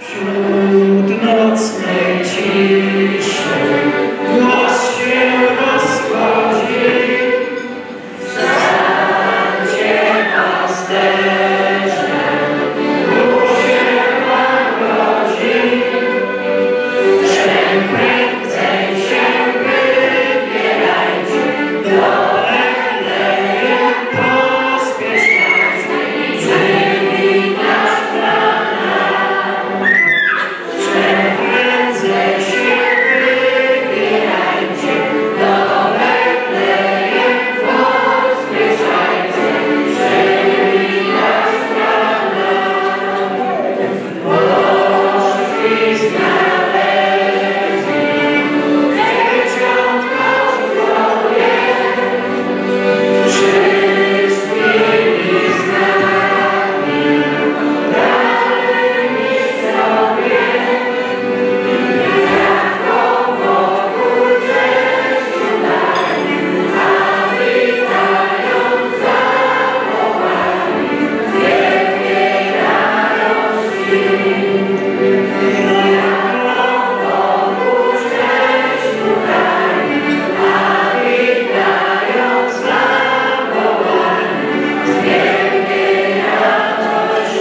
Should not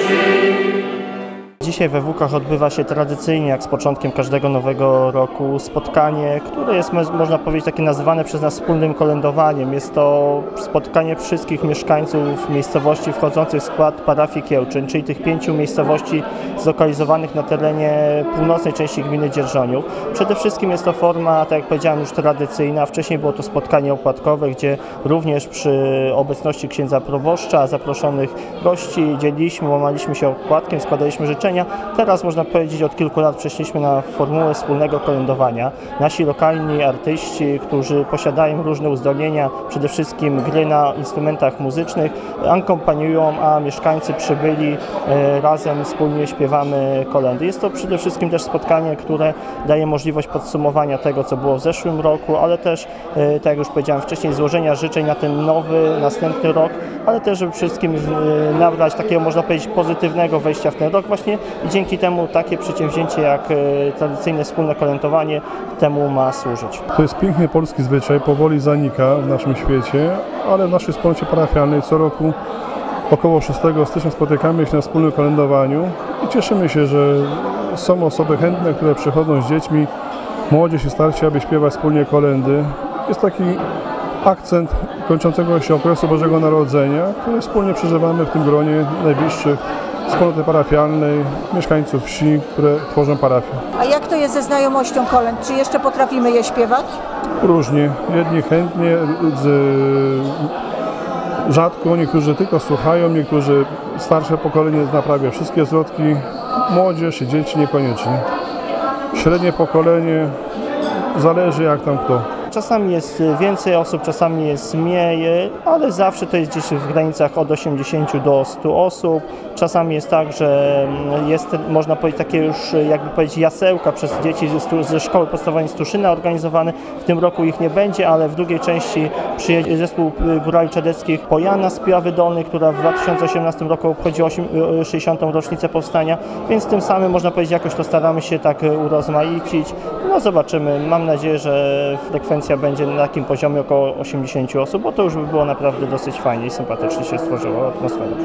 sing. Dzisiaj we Włókach odbywa się tradycyjnie, jak z początkiem każdego nowego roku, spotkanie, które jest, mo- można powiedzieć, takie nazywane przez nas wspólnym kolędowaniem. Jest to spotkanie wszystkich mieszkańców miejscowości wchodzących w skład parafii Kiełczyn, czyli tych pięciu miejscowości zlokalizowanych na terenie północnej części gminy Dzierżoniów. Przede wszystkim jest to forma, tak jak powiedziałem, już tradycyjna. Wcześniej było to spotkanie opłatkowe, gdzie również przy obecności księdza proboszcza, zaproszonych gości dzieliliśmy, łamaliśmy się opłatkiem, składaliśmy życzenia. Teraz można powiedzieć od kilku lat przeszliśmy na formułę wspólnego kolędowania. Nasi lokalni artyści, którzy posiadają różne uzdolnienia, przede wszystkim gry na instrumentach muzycznych, akompaniują, a mieszkańcy przybyli e, razem wspólnie śpiewamy kolendy. Jest to przede wszystkim też spotkanie, które daje możliwość podsumowania tego, co było w zeszłym roku, ale też, e, tak jak już powiedziałem wcześniej, złożenia życzeń na ten nowy, następny rok, ale też, żeby wszystkim e, nabrać takiego, można powiedzieć, pozytywnego wejścia w ten rok właśnie i dzięki temu takie przedsięwzięcie jak e, tradycyjne wspólne kolędowanie temu ma służyć. To jest piękny polski zwyczaj, powoli zanika w naszym świecie, ale w naszej wspólnocie parafialnej co roku około 6 stycznia spotykamy się na wspólnym kolędowaniu i cieszymy się, że są osoby chętne, które przychodzą z dziećmi, młodzież i starsi, aby śpiewać wspólnie kolendy. Jest taki akcent kończącego się okresu Bożego Narodzenia, który wspólnie przeżywamy w tym gronie najbliższych wspólnoty parafialnej, mieszkańców wsi, które tworzą parafię. A jak to jest ze znajomością kolęd? Czy jeszcze potrafimy je śpiewać? Różnie. Jedni chętnie, z, rzadko, niektórzy tylko słuchają, niektórzy starsze pokolenie zna prawie wszystkie zwrotki, młodzież i dzieci niekoniecznie. Średnie pokolenie zależy jak tam kto. Czasami jest więcej osób, czasami jest mniej, ale zawsze to jest gdzieś w granicach od 80 do 100 osób. Czasami jest tak, że jest, można powiedzieć, takie już jakby powiedzieć jasełka przez dzieci ze, ze szkoły podstawowej Stuszyna organizowane. W tym roku ich nie będzie, ale w drugiej części przyjedzie zespół Górali Czadeckich Pojana z Piławy Dolnej, która w 2018 roku obchodzi 8, 60. rocznicę powstania, więc tym samym można powiedzieć jakoś to staramy się tak urozmaicić. No zobaczymy. Mam nadzieję, że frekwencja będzie na takim poziomie około 80 osób, bo to już by było naprawdę dosyć fajnie i sympatycznie się stworzyła atmosfera.